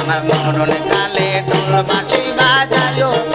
আমার মরণ কালে তোর বাঁচি বাজায়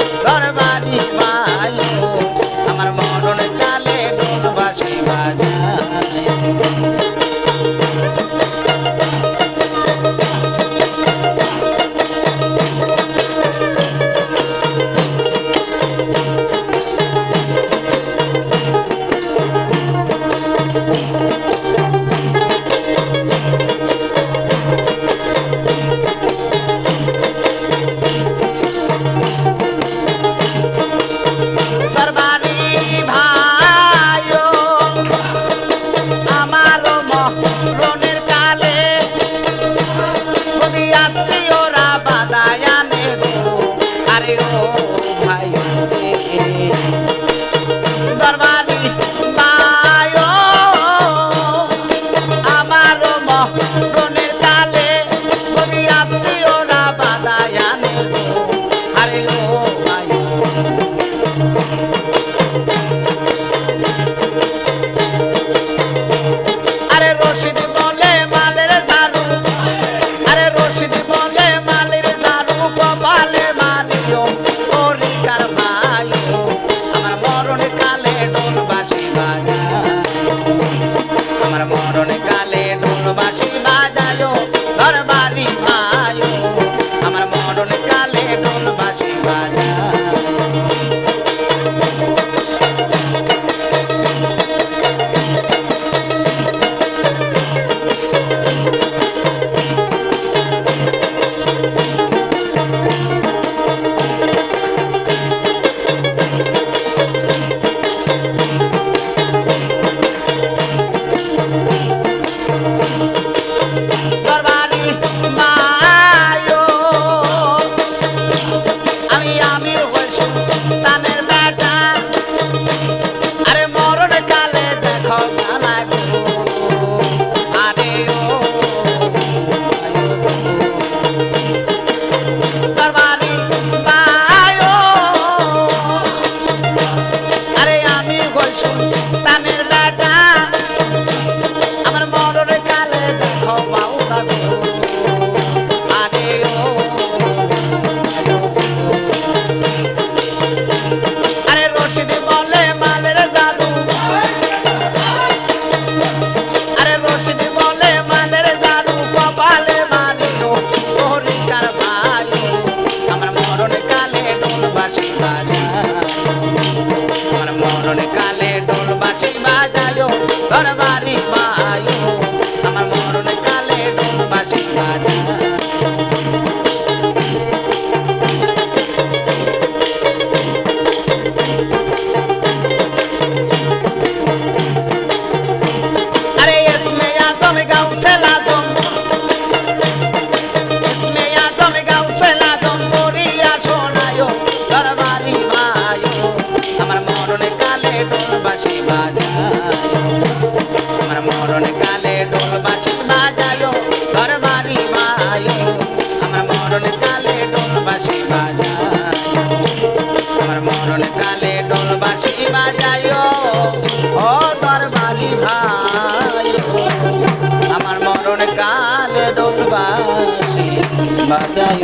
Hare বাজায় ও দরবারি ভাই আমার মরণ কালে ডোলবাসি বাজায়